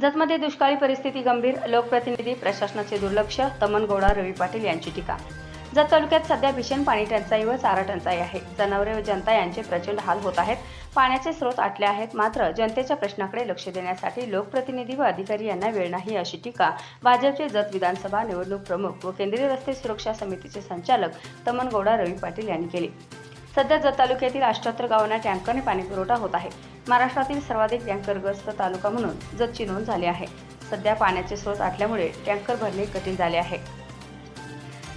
जतमध्ये दुष्काळी परिस्थिती गंभीर लोकप्रतिनिधी प्रशासनाचे दुर्लक्ष तमनगौडा रवी पाटील यांची टीका. जत तालुक्यात सध्या भीषण पाणी टंचाई व चारा टंचाई आहे. जनावरे व जनता यांचे प्रचंड हाल होत आहेत. पाण्याचे स्रोत आटले आहेत. मात्र जनतेच्या प्रश्नाकडे लक्ष देण्यासाठी लोकप्रतिनिधी व अधिकारी यांना वेळ नाही अशी टीका भाजपचे जत विधानसभा निवडणूक प्रमुख व केंद्रीय रस्ते सुरक्षा समितीचे संचालक तमनगौडा रवी पाटील यांनी केली. सध्या जत तालुक्यातील अष्ट्याहत्तर गावांना टँकरने पाणी पुरवठा होत आहे. महाराष्ट्रातील सर्वाधिक टँकरग्रस्त तालुका म्हणून जतची नोंद झाली आहे. सध्या पाण्याचे स्रोत आटल्यामुळे टँकर भरणे कठीण झाले आहे.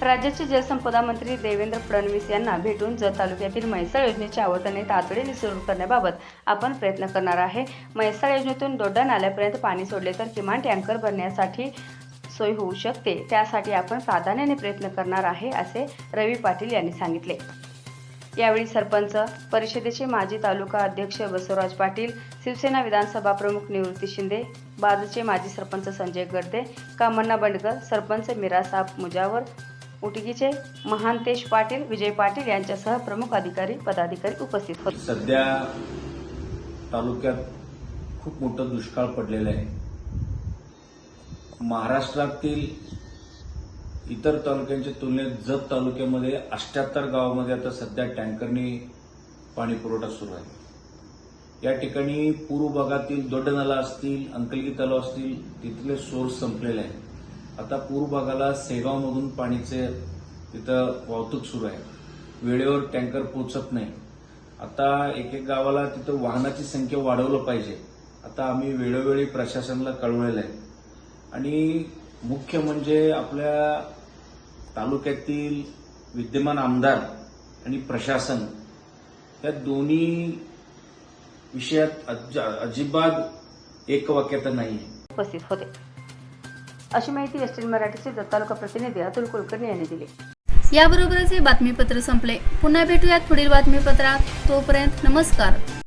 राज्याचे जलसंपदा मंत्री देवेंद्र फडणवीस यांना भेटून जत तालुक्यातील म्हैसाळ योजनेची आवर्तने तातडीने सुरू करण्याबाबत आपण प्रयत्न करणार आहे. म्हैसाळ योजनेतून दोड्डा नाल्यापर्यंत पाणी सोडले तर किमान टँकर भरण्यासाठी सोय होऊ शकते. त्यासाठी आपण प्राधान्याने प्रयत्न करणार आहे असे रवी पाटील यांनी सांगितले. यावेळी सरपंच परिषदेचे माजी तालुका अध्यक्ष बसवराज पाटील शिवसेना विधानसभा प्रमुख निवृत्ती शिंदे बाजूचे माजी सरपंच संजय गर्दे कामण्णा बंडकर सरपंच मिरासाब मुजावर उटगीचे महांतेश पाटील विजय पाटील यांच्यासह प्रमुख अधिकारी पदाधिकारी उपस्थित होते. सध्या तालुक्यात खूप मोठं दुष्काळ पडलेलं आहे. महाराष्ट्रातील इतर तालुक्यांच्या तुलनेत जत तालुक्यामध्ये अष्ट्याहत्तर गावामध्ये आता सध्या टँकरनी पाणी पुरवठा सुरू आहे. या ठिकाणी पूर्व भागातील दोड्डनाला असतील अंकलगी तलाव असतील तिथले सोर्स संपलेले आहेत. आता पूर्व भागाला सेगावमधून पाणीचे तिथं वाहतूक सुरू आहे. वेळेवर टँकर पोचत नाही. आता एक एक गावाला तिथं वाहनाची संख्या वाढवलं पाहिजे. आता आम्ही वेळोवेळी प्रशासनाला कळवलेलं आहे. आणि मुख्य म्हणजे आपल्या तालुक्यातील विद्यमान आमदार आणि प्रशासन या दोन्ही विषयात अज- अजिबात एकवाक्यता नाही. उपस्थित होते. अशी माहिती एसटी मराठीचे तालुका प्रतिनिधी अतुल कुलकर्णी यांनी दिली. याबरोबरच हे बातमीपत्र संपले. पुन्हा भेटूयात पुढील बातमीपत्रात. तोपर्यंत नमस्कार.